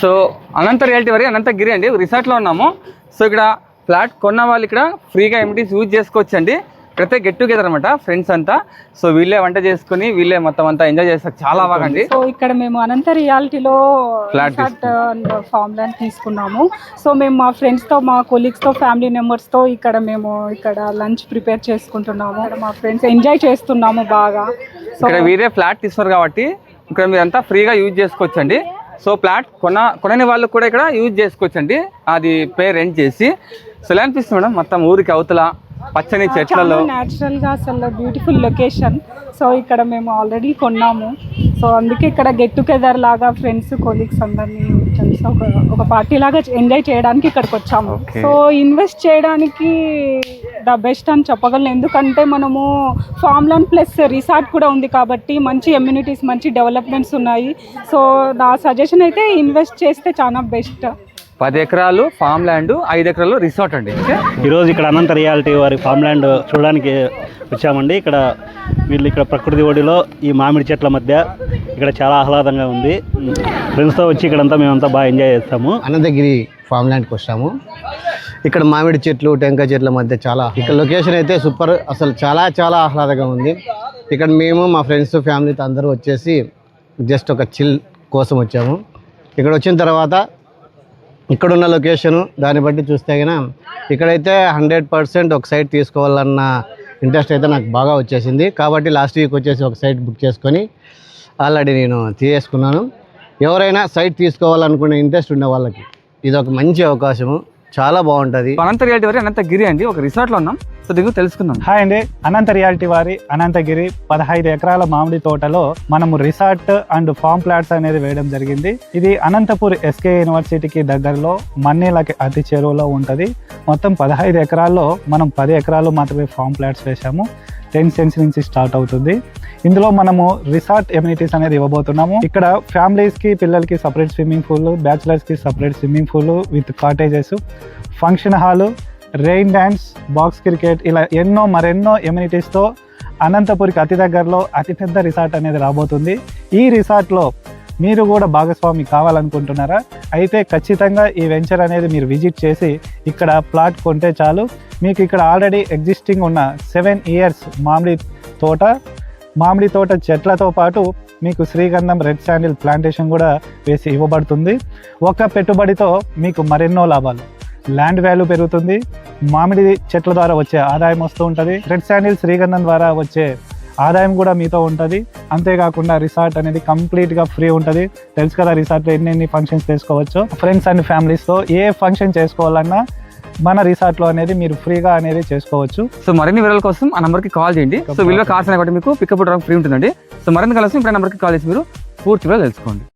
So అనంత reality వరి అనంత గిరి అండి. రిసార్ట్లో ఉన్నాము. సో ఇక్కడ ఫ్లాట్ కొన్న వాళ్ళు ఇక్కడ ఫ్రీగా ఎమ్యూనిటీస్ యూజ్ చేసుకోవచ్చండి. ఇక్కడైతే గెట్ టుగెదర్ అనమాట ఫ్రెండ్స్ అంతా. సో వీళ్ళే వంట చేసుకుని వీళ్ళే మొత్తం అంతా ఎంజాయ్ చేస్తారు. చాలా బాగా అండి. సో ఇక్కడ మేము అనంత రియాలిటీలో అండ్ ఫామ్ ల్యాండ్ తీసుకున్నాము. సో మేము మా ఫ్రెండ్స్తో మా కొలీగ్స్తో ఫ్యామిలీ మెంబర్స్తో ఇక్కడ మేము ఇక్కడ లంచ్ ప్రిపేర్ చేసుకుంటున్నాము. మా ఫ్రెండ్స్ ఎంజాయ్ చేస్తున్నాము బాగా. సో ఇక్కడ వీరే ఫ్లాట్ తీసుకోరు కాబట్టి ఇక్కడ మీరంతా ఫ్రీగా యూజ్ చేసుకోవచ్చండి. సో ఫ్లాట్ కొన కొనని వాళ్ళు కూడా ఇక్కడ యూజ్ చేసుకోవచ్చండి. అది పే రెంట్ చేసి. సో ఎలా అనిపిస్తుంది మేడం? మొత్తం ఊరికి అవతల పచ్చని చెట్లలో? న్యాచురల్గా అసలు బ్యూటిఫుల్ లొకేషన్ సో ఇక్కడ మేము ఆల్రెడీ కొన్నాము. సో అందుకే ఇక్కడ గెట్ టుగెదర్ లాగా ఫ్రెండ్స్ కొలీగ్స్ అందరినీ కలిసి ఒక ఒక పార్టీ లాగా ఎంజాయ్ చేయడానికి ఇక్కడికి వచ్చాము. సో ఇన్వెస్ట్ చేయడానికి ద బెస్ట్ అని చెప్పగలను. ఎందుకంటే మనము ఫామ్ ల్యాండ్ ప్లస్ రిసార్ట్ కూడా ఉంది కాబట్టి మంచి ఎమ్యూనిటీస్ మంచి డెవలప్మెంట్స్ ఉన్నాయి. సో నా సజెషన్ అయితే ఇన్వెస్ట్ చేస్తే చాలా బెస్ట్ పది ఎకరాలు ఫామ్ ల్యాండ్ ఐదు ఎకరాలు రిసార్ట్ అండి. ఈరోజు ఇక్కడ అనంత రియాలిటీ వారి ఫామ్ ల్యాండ్ చూడడానికి వచ్చామండి. ఇక్కడ వీళ్ళు ఇక్కడ ప్రకృతి ఒడిలో ఈ మామిడి చెట్ల మధ్య ఇక్కడ చాలా ఆహ్లాదంగా ఉంది. ఫ్రెండ్స్తో వచ్చి ఇక్కడంతా మేమంతా బాగా ఎంజాయ్ చేస్తాము. అనంతగిరి ఫామ్ ల్యాండ్కి వచ్చాము. ఇక్కడ మామిడి చెట్లు టెంకాయ చెట్ల మధ్య చాలా ఇక్కడ లొకేషన్ అయితే సూపర్ అసలు చాలా చాలా ఆహ్లాదంగా ఉంది. ఇక్కడ మేము మా ఫ్రెండ్స్ ఫ్యామిలీతో అందరూ వచ్చేసి జస్ట్ ఒక చిల్ కోసం వచ్చాము. ఇక్కడ వచ్చిన తర్వాత ఇక్కడున్న లొకేషను దాన్ని బట్టి చూస్తే కనుక ఇక్కడైతే హండ్రెడ్ పర్సెంట్ ఒక సైట్ తీసుకోవాలన్న ఇంట్రెస్ట్ అయితే నాకు బాగా వచ్చేసింది. కాబట్టి లాస్ట్ వీక్ వచ్చేసి ఒక సైట్ బుక్ చేసుకొని ఆల్రెడీ నేను తీసేసుకున్నాను. ఎవరైనా సైట్ తీసుకోవాలనుకునే ఇంట్రెస్ట్ ఉండే వాళ్ళకి ఇది ఒక మంచి అవకాశము. చాలా బాగుంటుంది. అనంత రియాలిటీ వరకు అనంతగిరి అండి. ఒక రిసార్ట్లో ఉన్నాం. సో దిగు తెలుసుకుందాం. హాయ్ అండి. అనంత రియాలిటీ వారి అనంతగిరి పదహైదు ఎకరాల మామిడి తోటలో మనము రిసార్ట్ అండ్ ఫామ్ ప్లాట్స్ అనేది వేయడం జరిగింది. ఇది అనంతపూర్ ఎస్కే యూనివర్సిటీకి దగ్గరలో మన్నీలకి అతి చెరువులో ఉంటుంది. మొత్తం పదహైదు ఎకరాల్లో మనం పది ఎకరాలు మాత్రమే ఫామ్ ప్లాట్స్ వేసాము టెన్ సెన్స్ నుంచి స్టార్ట్ అవుతుంది. ఇందులో మనము రిసార్ట్ ఎమ్యూనిటీస్ అనేది ఇవ్వబోతున్నాము. ఇక్కడ ఫ్యామిలీస్కి పిల్లలకి separate swimming pool బ్యాచిలర్స్కి separate swimming pool with cottages function hall rain dance box cricket ఇలా ఎన్నో మరెన్నో ఎమ్యూనిటీస్తో అనంతపురికి అతి దగ్గరలో అతిపెద్ద రిసార్ట్ అనేది రాబోతుంది. ఈ రిసార్ట్లో మీరు కూడా భాగస్వామి కావాలనుకుంటున్నారా? అయితే ఖచ్చితంగా ఈ వెంచర్ అనేది మీరు విజిట్ చేసి ఇక్కడ ప్లాట్ కొంటే చాలు. మీకు ఇక్కడ ఆల్రెడీ ఎగ్జిస్టింగ్ ఉన్న సెవెన్ ఇయర్స్ మామిడి తోట మామిడి తోట చెట్లతో పాటు మీకు శ్రీగంధం రెడ్ శాండిల్ ప్లాంటేషన్ కూడా వేసి ఇవ్వబడుతుంది. ఒక పెట్టుబడితో మీకు మరెన్నో లాభాలు. ల్యాండ్ వాల్యూ పెరుగుతుంది. మామిడి చెట్ల ద్వారా వచ్చే ఆదాయం వస్తూ ఉంటుంది. రెడ్ శాండిల్ శ్రీగంధం ద్వారా వచ్చే ఆదాయం కూడా మీతో ఉంటుంది. అంతేకాకుండా రిసార్ట్ అనేది కంప్లీట్గా ఫ్రీ ఉంటుంది. తెలుసు కదా రిసార్ట్లో ఎన్ని ఎన్ని ఫంక్షన్స్ చేసుకోవచ్చు ఫ్రెండ్స్ అండ్ ఫ్యామిలీస్తో ఏ ఫంక్షన్ చేసుకోవాలన్నా మన రిసార్ట్లో అనేది మీరు ఫ్రీగా అనేది చేసుకోవచ్చు. సో మరిన్ని వివరాల కోసం ఆ నెంబర్కి కాల్ చేయండి. సో విలువ కార్స్ అనేవి మీకు పికప్ డ్రాప్ ఫ్రీ ఉంటుందండి. సో మరిన్ని కలసం ఇప్పుడు నెంబర్కి కాల్ చేసి మీరు పూర్తి వివరాలు తెలుసుకోండి.